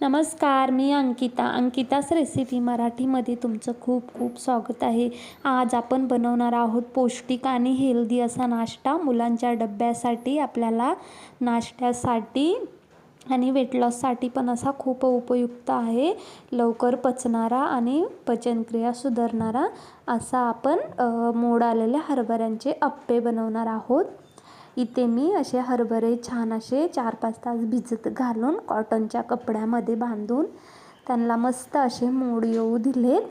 नमस्कार मी अंकिता. अंकिताच रेसिपी मराठीमध्ये तुमचं खूप खूप स्वागत आहे. आज आपण बनवणार आहोत पौष्टिक आणि हेल्दी असा नाश्ता. मुलांच्या डब्यासाठी आपल्याला नाश्त्यासाठी आणि वेट लॉससाठी पण असा खूप उपयुक्त आहे. लवकर पचणारा आणि पचनक्रिया सुधारणारा असा आपण मोड आलेल्या हरभऱ्यांचे अप्पे बनवणार आहोत. इथे मी असे हरभरे छान असे चार पाच तास भिजत घालून कॉटनच्या कपड्यामध्ये बांधून त्यांना मस्त असे मोड येऊ दिलेत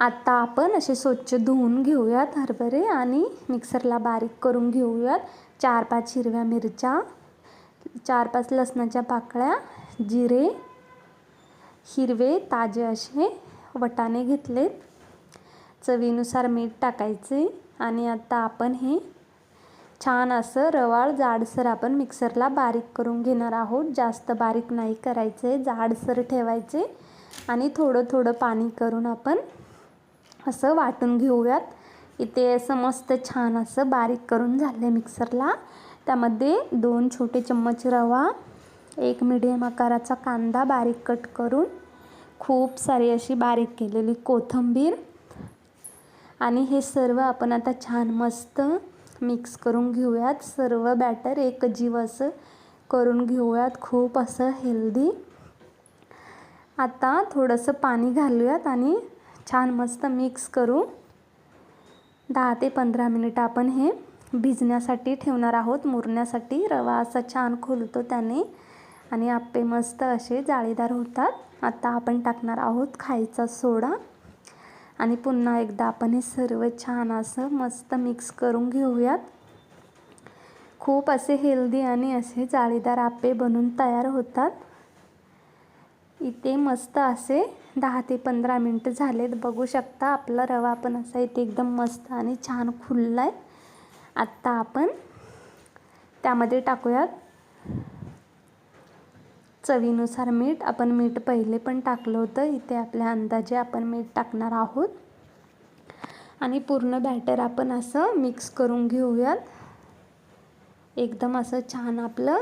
आत्ता आपण असे स्वच्छ धुवून घेऊयात हरभरे आणि मिक्सरला बारीक करून घेऊयात. चार पाच हिरव्या मिरच्या चार पाच लसणाच्या पाकळ्या जिरे हिरवे ताजे असे वटाणे घेतलेत. चवीनुसार मीठ टाकायचे आणि आता आपण हे छान असं रवाळ जाडसर आपण मिक्सरला बारीक करून घेणार आहोत. जास्त बारीक नाही करायचे जाडसर ठेवायचे आणि थोडं थोडं पाणी करून आपण असं वाटून घेऊयात. इथे असं मस्त छान असं बारीक करून झालं मिक्सरला. त्यामध्ये दोन छोटे चम्मच रवा एक मिडियम आकाराचा कांदा बारीक कट करून खूप सारी अशी बारीक केलेली कोथिंबीर आणि हे सर्व आपण आता छान मस्त मिक्स करून घेऊयात. सर्व बॅटर एक जीव असं करून घेऊयात. खूप असं हेल्दी आता थोडंसं पाणी घालूयात आणि छान मस्त मिक्स करू. दहा ते पंधरा मिनिट आपण हे भिजण्यासाठी ठेवणार आहोत. मुरण्यासाठी रवा असा छान खोलतो त्याने आणि आप्पे मस्त असे जाळीदार होतात. आता आपण टाकणार आहोत खायचा सोडा. आणि पुन्हा एकदा आपण हे सर्व छान असं मस्त मिक्स करून घेऊयात. खूप असे हेल्दी आणि असे जाळीदार आप्पे बनून तयार होतात. इथे मस्त असे दहा ते पंधरा मिनटं झालेत. बघू शकता आपला रवा पण असा इथे एकदम मस्त आणि छान खुलला आहे आत्ता आपण त्यामध्ये टाकूयात. चवीनुसार मीठ. आपण मीठ पहिले पण टाकलं होतं. इथे आपल्या अंदाजे आपण मीठ टाकणार आहोत. आणि पूर्ण बॅटर आपण असं मिक्स करून घेऊयात. एकदम असं छान आपलं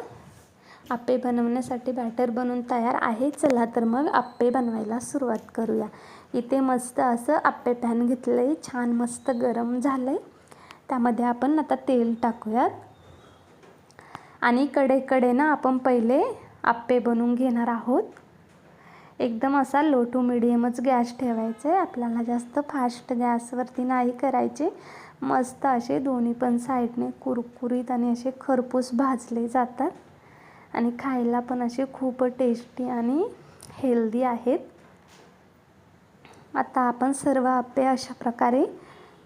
आप्पे बनवण्यासाठी बॅटर बनवून तयार आहे. चला तर मग आप्पे बनवायला सुरुवात करूया. इथे मस्त असं आप्पे पॅन घेतलं आहे छान मस्त गरम झालं आहे त्यामध्ये आपण आता तेल टाकूयात. आणि कडे ना आपण पहिले आप्पे बनवून घेणार आहोत. एकदम असा लो टू मिडियमच गॅस ठेवायचा आहे आपल्याला जास्त फास्ट गॅसवरती नाही करायचे. मस्त असे दोन्ही पण साईडने कुरकुरीत आणि असे खरपूस भाजले जातात. आणि खायला पण असे खूप टेस्टी आणि हेल्दी आहेत. आता आपण सर्व आप्पे अशा प्रकारे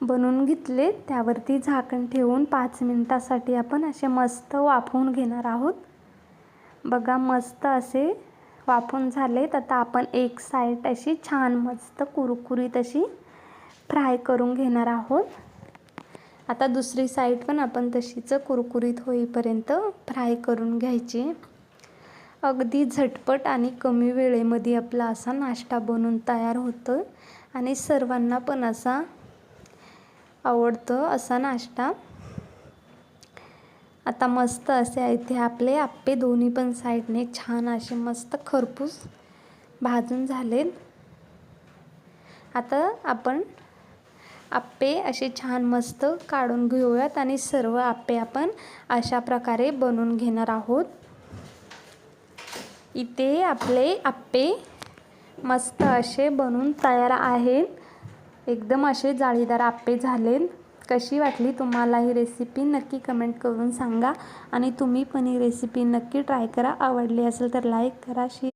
बनवून घेतले. त्यावरती झाकण ठेवून पाच मिनटासाठी आपण असे मस्त वाफवून घेणार आहोत. बघा मस्त असे वाफून झालेत आता आपण एक साईड अशी छान मस्त कुरकुरीत अशी फ्राय करून घेणार आहोत. आता दुसरी साईड पण आपण तशीच कुरकुरीत होईपर्यंत फ्राय करून घ्यायची. अगदी झटपट आणि कमी वेळेमध्ये आपला असा नाश्ता बनून तयार होतो आणि सर्वांना पण असा आवडतं असा नाश्ता. आता मस्त असे इथे आपले. आप्पे दोन्ही पण साईडने छान असे मस्त खरपूस भाजून झालेत. आता आपण आप्पे असे छान मस्त काढून घेऊयात आणि सर्व आप्पे आपण अशा प्रकारे बनवून घेणार आहोत. इथे आपले आप्पे मस्त असे बनून तयार आहेत. एकदम असे जाळीदार आप्पे झालेत. कशी वाटली तुम्हाला ही रेसिपी नक्की कमेंट करून सांगा. आणि तुम्ही पण ही रेसिपी नक्की ट्राय करा. आवडली असेल तर लाईक करा शेअर